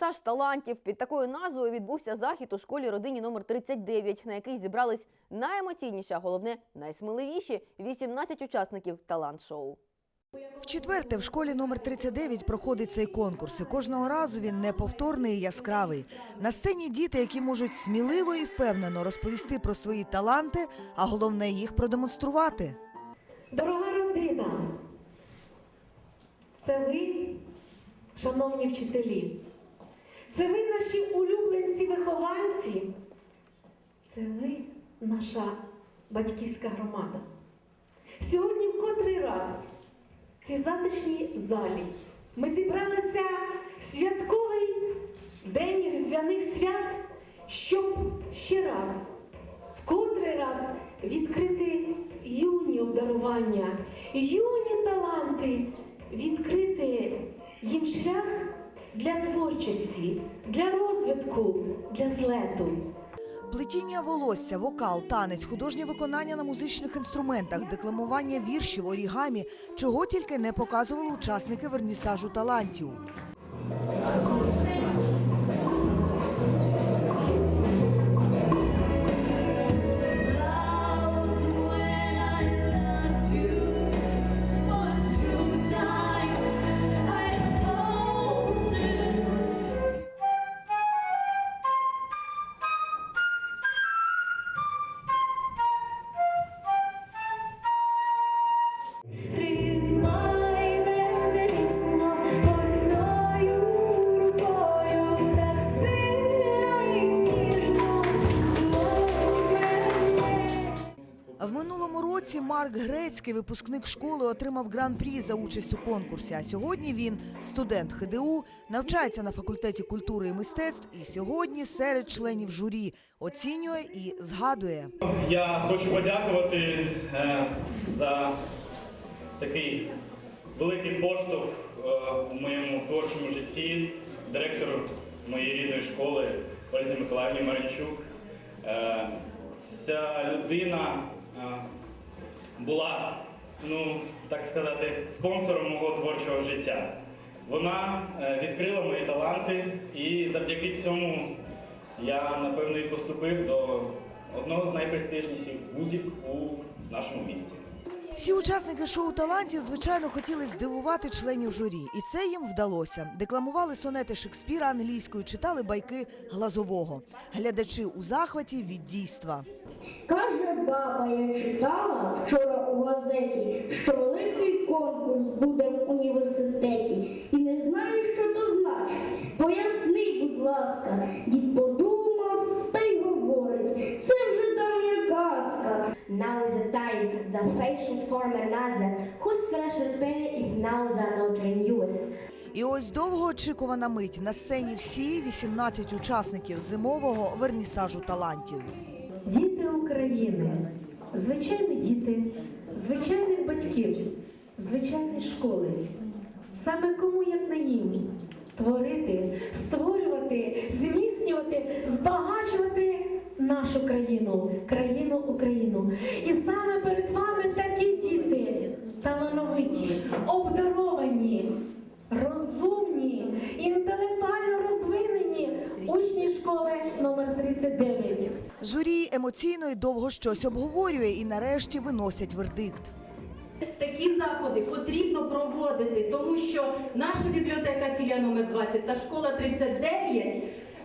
Вернісаж талантів під такою назвою відбувся захід у школі родині номер 39, на який зібрались найемоційніші, а головне найсміливіші 18 учасників талант-шоу. Вчетверте в школі номер 39 проходить цей конкурс. І кожного разу він неповторний і яскравий. На сцені діти, які можуть сміливо і впевнено розповісти про свої таланти, а головне їх продемонструвати. Дорога родина, це ви, шановні вчителі, це ви наші улюбленці-вихованці, це ви наша батьківська громада. Сьогодні в котрий раз в цій затишній залі ми зібралися в святковий день різдвяних свят, щоб ще раз в котрий раз відкрити юні обдарування, юні таланти, відкрити їм шлях для творчості, для розвитку, для злету. Плетіння волосся, вокал, танець, художнє виконання на музичних інструментах, декламування віршів, орігамі, чого тільки не показували учасники вернісажу талантів. Році Марк Грецький, випускник школи, отримав гран-прі за участь у конкурсі. А сьогодні він студент ХДУ, навчається на факультеті культури і мистецтв. І сьогодні серед членів журі оцінює і згадує. Я хочу подякувати е, за такий великий поштовх е, у моєму творчому житті директору моєї рідної школи Олесі Миколаївні Маринчук. Е, Ця людина була, ну так сказати, спонсором мого творчого життя. Вона е, відкрила мої таланти, і завдяки цьому я напевно і поступив до одного з найпрестижніших вузів у нашому місті. Всі учасники шоу талантів, звичайно, хотіли здивувати членів журі, і це їм вдалося. Декламували сонети Шекспіра англійською, читали байки Глазового. Глядачі у захваті від дійства. Каже баба, я читала вчора у газеті, що великий конкурс буде в університеті. І не знаю, the patient for another, whose fresher pay if now are not renewed. І ось довгоочікувана мить на сцені всі 18 учасників зимового вернісажу талантів. Діти України, звичайні діти, звичайних батьків, звичайної школи. Саме кому як не їм творити, створювати, зміцнювати, збагачувати нашу країну, країну Україну. І саме перед вами такі діти, талановиті, обдаровані, розумні, інтелектуально розвинені учні школи номер 39. Журі емоційно і довго щось обговорює і нарешті виносять вердикт. Такі заходи потрібно проводити, тому що наша бібліотека філія номер 20 та школа 39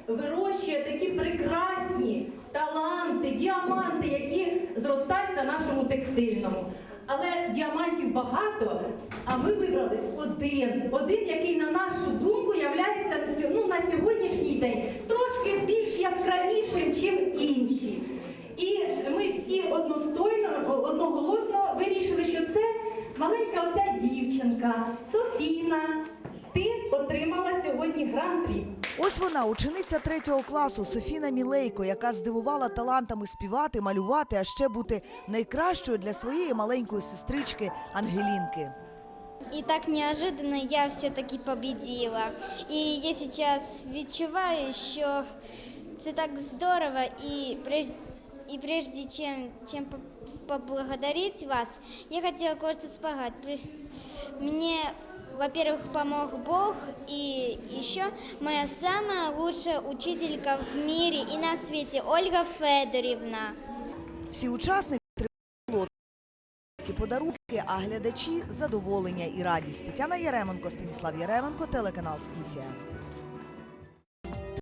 вирощує такі прекрасні таланти, діаманти, які зростають на нашому текстильному. Але діамантів багато, а ми вибрали один. Один, який, на нашу думку, являється на ну, на сьогоднішній день трошки більш Ти отримала сьогодні гран-прі. Ось вона, учениця третього класу Софіна Мілейко, яка здивувала талантами співати, малювати, а ще бути найкращою для своєї маленької сестрички Ангелінки. И так неожиданно я все-таки победила. И я сейчас відчуваю, що це так здорово. И прежде, и прежде чем, чем по- поблагодарить вас, я хотела кое-что сказать. Мне во-первых, помог Бог, и еще моя самая лучшая учителька в мире и на свете Ольга Федорівна. Всі учасники отримали подарунки, а глядачі задоволення і радість. Тетяна Яременко, Станіслав Яременко, телеканал Скіфія.